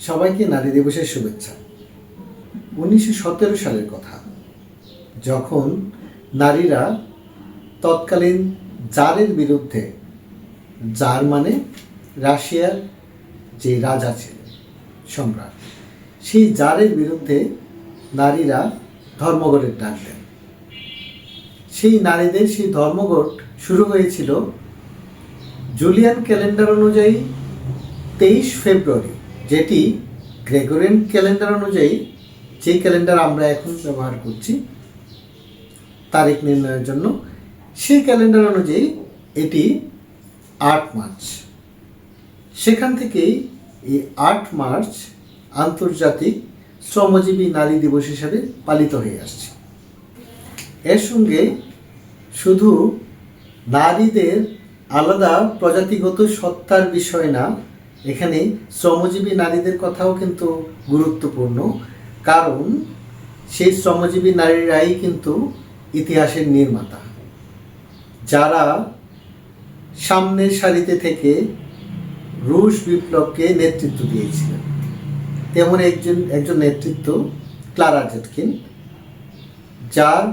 সবাইকে নারী দিবসের শুভেচ্ছা। উনিশশো সতেরো সালের কথা। যখন নারীরা তৎকালীন জারের বিরুদ্ধে জার মানে রাশিয়ার যে রাজা ছিলেন, সম্রাট, সেই জারের বিরুদ্ধে নারীরা ধর্মঘটের ডাক দেন। সেই নারীদের সেই ধর্মঘট শুরু হয়েছিল জুলিয়ান ক্যালেন্ডার অনুযায়ী তেইশ ফেব্রুয়ারি। যেটি গ্রেগরিয়ান ক্যালেন্ডার অনুযায়ী, যে ক্যালেন্ডার আমরা এখন ব্যবহার করছি, তারিখ নির্ণয়ের জন্য, সেই ক্যালেন্ডার অনুযায়ী এটি আট মার্চ। সেখান থেকেই এই আট মার্চ আন্তর্জাতিক শ্রমজীবী নারী দিবস হিসাবে পালিত হয়ে আসছে। এর সঙ্গে শুধু নারীদের আলাদা প্রজাতিগত সত্তার বিষয় না এখানে শ্রমজীবী নারীদের কথাও কিন্তু গুরুত্বপূর্ণ। কারণ সেই শ্রমজীবী নারীরাই কিন্তু ইতিহাসের নির্মাতা। যারা সামনের সারিতে থেকে রুশ বিপ্লবকে নেতৃত্ব দিয়েছিলেন। তেমন একজন একজন নেতৃত্ব ক্লারা জেটকিন, যার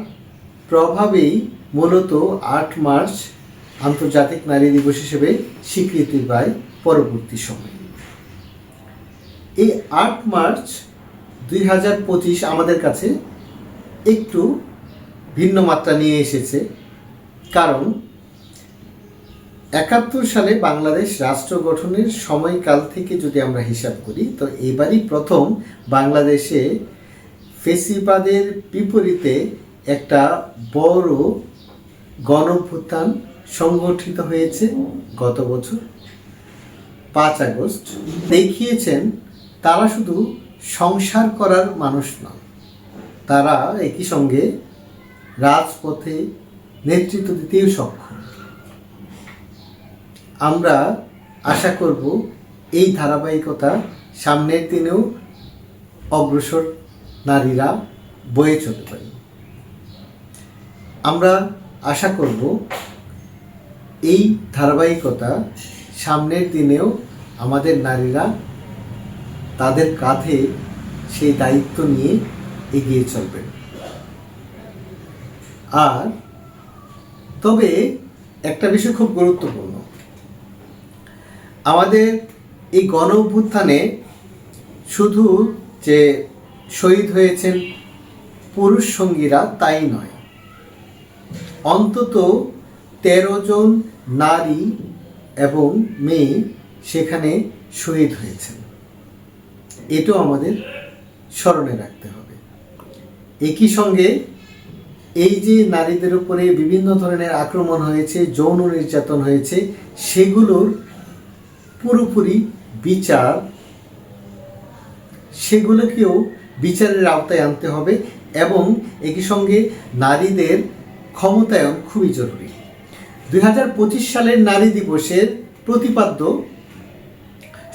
প্রভাবেই মূলত আট মার্চ আন্তর্জাতিক নারী দিবস হিসেবে স্বীকৃতি পায় পরবর্তী সময়ে। এই আট মার্চ দুই হাজার পঁচিশ আমাদের কাছে একটু ভিন্ন মাত্রা নিয়ে এসেছে। কারণ একাত্তর সালে বাংলাদেশ রাষ্ট্র গঠনের সময়কাল থেকে যদি আমরা হিসাব করি, তো এবারই প্রথম বাংলাদেশে ফেসিবাদের বিপরীতে একটা বড় গণভ্যুত্থান সংগঠিত হয়েছে গত বছর, পাঁচ আগস্ট। দেখিয়েছেন, তারা শুধু সংসার করার মানুষ নয় তারা একই সঙ্গে রাজপথে নেতৃত্ব দিতেও সক্ষম। আমরা আশা করব, এই ধারাবাহিকতা সামনের দিনেও অগ্রসর নারীরা বয়ে চলতে পারি আমরা আশা করব এই ধারাবাহিকতা সামনের দিনেও আমাদের নারীরা তাদের কাঁধে সেই দায়িত্ব নিয়ে এগিয়ে চলবেন আর তবে একটা বিষয় খুব গুরুত্বপূর্ণ। আমাদের এই গণ অভ্যুত্থানে শুধু যে শহীদ হয়েছেন পুরুষ সঙ্গীরা তাই নয়, অন্তত তেরো জন নারী এবং মেয়ে সেখানে শহীদ হয়েছেন এটাও আমাদের স্মরণে রাখতে হবে। একই সঙ্গে এই যে নারীদের উপরে বিভিন্ন ধরনের আক্রমণ হয়েছে, যৌন নির্যাতন হয়েছে, সেগুলোর পুরোপুরি বিচার, সেগুলোকেও বিচারের আওতায় আনতে হবে এবং একই সঙ্গে নারীদের ক্ষমতায়ন খুবই জরুরি। দুই হাজার পঁচিশ সালের নারী দিবসের প্রতিপাদ্য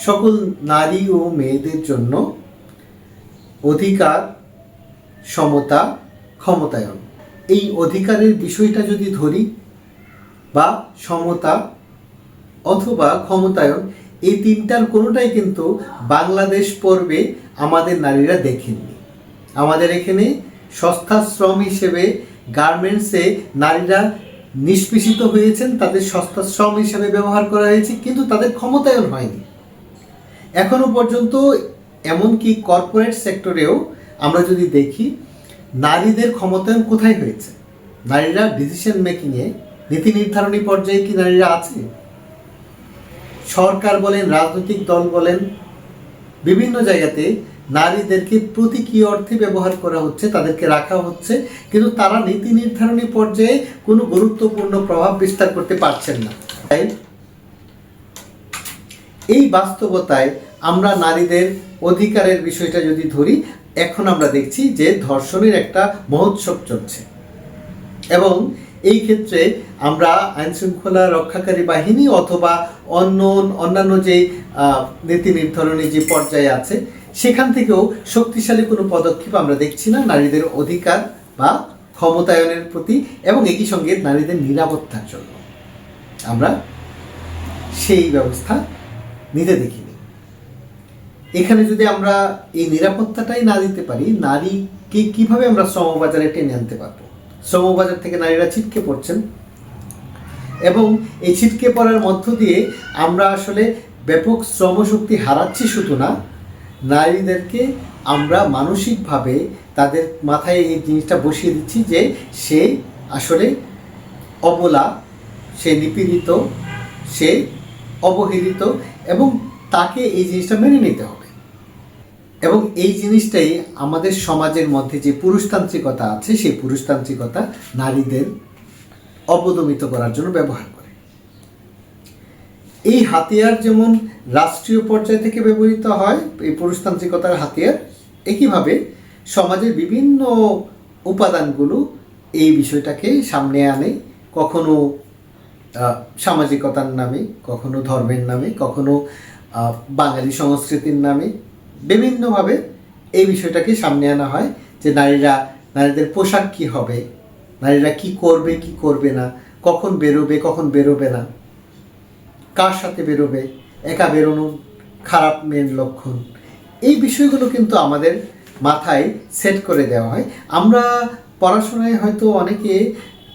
সকল নারী ও মেয়েদের জন্য অধিকার, সমতা, ক্ষমতায়ন। এই অধিকারের বিষয়টা যদি ধরি, বা সমতা অথবা ক্ষমতায়ন, এই তিনটার কোনোটাই কিন্তু বাংলাদেশ পর্বে আমাদের নারীরা দেখেননি। আমাদের এখানে সস্তা শ্রম হিসেবে গার্মেন্টসে নারীরা নিষ্পেষিত হয়েছেন, তাদের সস্তা শ্রম হিসেবে ব্যবহার করা হয়েছে, কিন্তু তাদের ক্ষমতায়ন হয়নি। এখনও পর্যন্ত এমনকি কর্পোরেট সেক্টরেও আমরা যদি দেখি, নারীদের ক্ষমতায়ন কোথায় হয়েছে? নারীরা ডিসিশন মেকিংয়ে নীতি নির্ধারণী পর্যায়ে কি নারীরা আছে? সরকার বলেন, রাজনৈতিক দল বলেন, বিভিন্ন জায়গাতে নারীদেরকে প্রতীকী অর্থে ব্যবহার করা হচ্ছে তাদেরকে রাখা হচ্ছে, কিন্তু তারা নীতি নির্ধারণী পর্যায়ে কোনো গুরুত্বপূর্ণ প্রভাব বিস্তার করতে পারছেন না। তাই এই বাস্তবতায় আমরা নারীদের অধিকারের বিষয়টা যদি ধরি, এখন আমরা দেখছি যে ধর্ষণের একটা মহোৎসব চলছে। এবং এই ক্ষেত্রে আমরা আইন শৃঙ্খলা রক্ষাকারী বাহিনী অথবা অন্য অন্যান্য যে নীতি নির্ধারণী যে পর্যায়ে আছে সেখান থেকেও শক্তিশালী কোনো পদক্ষেপ আমরা দেখছি না। নারীদের অধিকার বা ক্ষমতায়নের প্রতি এবং একই সঙ্গে নারীদের নিরাপত্তার জন্য। আমরা সেই ব্যবস্থা নিতে দেখিনি। এখানে যদি আমরা এই নিরাপত্তাটাই না দিতে পারি, নারীকে কীভাবে আমরা শ্রমবাজারে টেনে আনতে পারব? শ্রমবাজার থেকে নারীরা ছিটকে পড়ছেন। এবং এই ছিটকে পড়ার মধ্য দিয়ে আমরা আসলে ব্যাপক শ্রমশক্তি হারাচ্ছি শুধু না নারীদেরকে আমরা মানসিকভাবে তাদের মাথায় এই জিনিসটা বসিয়ে দিচ্ছি যে সে আসলে অবলা, সে নিপীড়িত, সে অবহেলিত এবং তাকে এই জিনিসটা মেনে নিতে হবে। এবং এই জিনিসটাই আমাদের সমাজের মধ্যে যে পুরুষতান্ত্রিকতা আছে, সেই পুরুষতান্ত্রিকতা নারীদের অবদমিত করার জন্য ব্যবহার করে। এই হাতিয়ার যেমন রাষ্ট্রীয় পর্যায় থেকে ব্যবহৃত হয়, এই পুরুষতান্ত্রিকতার হাতিয়ার, একইভাবে সমাজের বিভিন্ন উপাদানগুলো এই বিষয়টাকে সামনে আনে। কখনো সামাজিকতার নামে, কখনো ধর্মের নামে, কখনো বাঙালি সংস্কৃতির নামে বিভিন্নভাবে এই বিষয়টাকে সামনে আনা হয় যে নারীরা, নারীদের পোশাক কি হবে, নারীরা কি করবে কি করবে না, কখন বেরোবে কখন বেরোবে না। কার সাথে বেরোবে? একা বেরোনো খারাপ মেয়ের লক্ষণ। এই বিষয়গুলো কিন্তু আমাদের মাথায় সেট করে দেওয়া হয়। আমরা পড়াশোনায় হয়তো অনেকে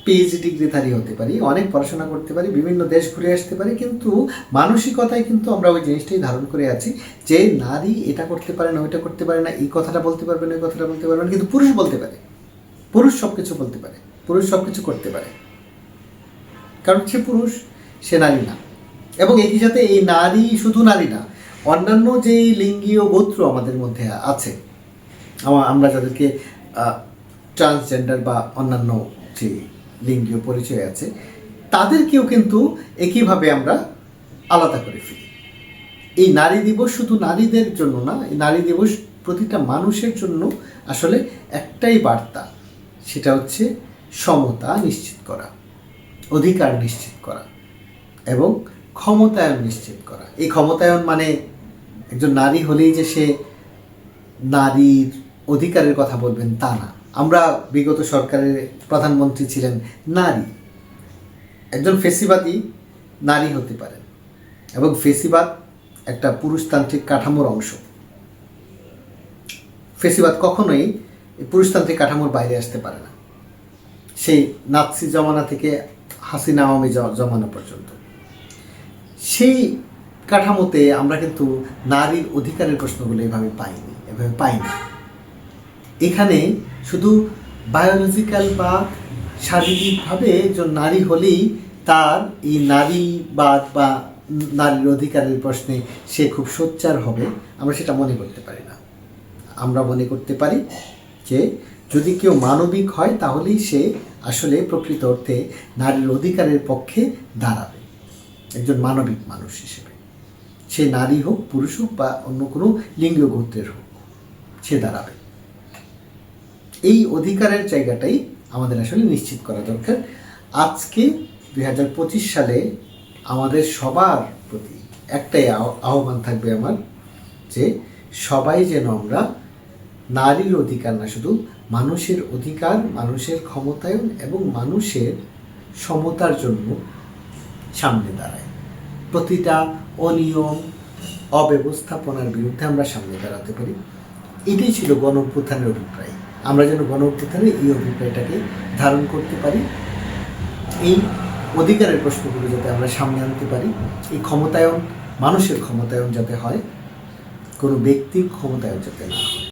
পিএইচডি ডিগ্রিধারী হতে পারি, অনেক পড়াশোনা করতে পারি, বিভিন্ন দেশ ঘুরে আসতে পারি, কিন্তু মানসিকতায় কিন্তু আমরা ওই জিনিসটাই ধারণ করে আছি যে নারী এটা করতে পারে না, ওইটা করতে পারে না, এই কথাটা বলতে পারবে না, ওই কথাটা বলতে পারবে না, কিন্তু পুরুষ বলতে পারে। পুরুষ সব কিছু বলতে পারে, পুরুষ সব কিছু করতে পারে। কারণ সে পুরুষ, সে নারী না। এবং একই সাথে এই নারী শুধু নারী না, অন্যান্য যে লিঙ্গীয় গোত্র আমাদের মধ্যে আছে আমরা যাদেরকে ট্রান্সজেন্ডার বা অন্যান্য যে লিঙ্গীয় পরিচয় আছে, তাদেরকেও কিন্তু একইভাবে আমরা আলাদা করে ফেলি। এই নারী দিবস শুধু নারীদের জন্য না, এই নারী দিবস প্রতিটা মানুষের জন্য আসলে একটাই বার্তা, সেটা হচ্ছে সমতা নিশ্চিত করা, অধিকার নিশ্চিত করা এবং ক্ষমতায়ন নিশ্চিত করা। এই ক্ষমতায়ন মানে একজন নারী হলেই যে সে নারীর অধিকারের কথা বলবেন তা না। আমরা বিগত সরকারের প্রধানমন্ত্রী ছিলেন নারী। একজন ফেসিবাদী নারী হতে পারেন এবং ফেসিবাদ একটা পুরুষতান্ত্রিক কাঠামোর অংশ। ফেসিবাদ কখনোই পুরুষতান্ত্রিক কাঠামোর বাইরে আসতে পারে না। সেই নাৎসি জমানা থেকে হাসিনা আওয়ামী জমানা পর্যন্ত। সেই কাঠামোতে আমরা কিন্তু নারীর অধিকারের প্রশ্নগুলো এভাবে পাইনি এভাবে পাইনি। এখানে শুধু বায়োলজিক্যাল বা শারীরিকভাবে একজন নারী হলেই তার এই নারীবাদ বা নারীর অধিকারের প্রশ্নে সে খুব সোচ্চার হবে, আমরা সেটা মনে করতে পারি না। আমরা মনে করতে পারি যে যদি কেউ মানবিক হয় তাহলেই সে আসলে প্রকৃত অর্থে নারীর অধিকারের পক্ষে দাঁড়াবে। একজন মানবিক মানুষ হিসেবে। সে নারী হোক, পুরুষ হোক বা অন্য কোনো লিঙ্গ গোত্রের হোক, সে দাঁড়াবে। এই অধিকারের জায়গাটাই আমাদের আসলে নিশ্চিত করা দরকার। আজকে দুই হাজার পঁচিশ সালে আমাদের সবার প্রতি একটাই আহ- আহ্বান থাকবে আমার যে সবাই যেন আমরা নারীর অধিকার না, শুধু মানুষের অধিকার, মানুষের ক্ষমতায়ন এবং মানুষের সমতার জন্য সামনে দাঁড়ায়। প্রতিটা অনিয়ম, অব্যবস্থাপনার বিরুদ্ধে আমরা সামনে দাঁড়াতে পারি। এটাই ছিল গণ অভ্যুত্থানের অভিপ্রায়। আমরা যেন গণ অভ্যুত্থানে এই অভিপ্রায়টাকে ধারণ করতে পারি। এই অধিকারের প্রশ্নগুলো যাতে আমরা সামনে আনতে পারি। এই ক্ষমতায়ন, মানুষের ক্ষমতায়ন যাতে হয়, কোনো ব্যক্তির ক্ষমতায়ন যাতে না হয়।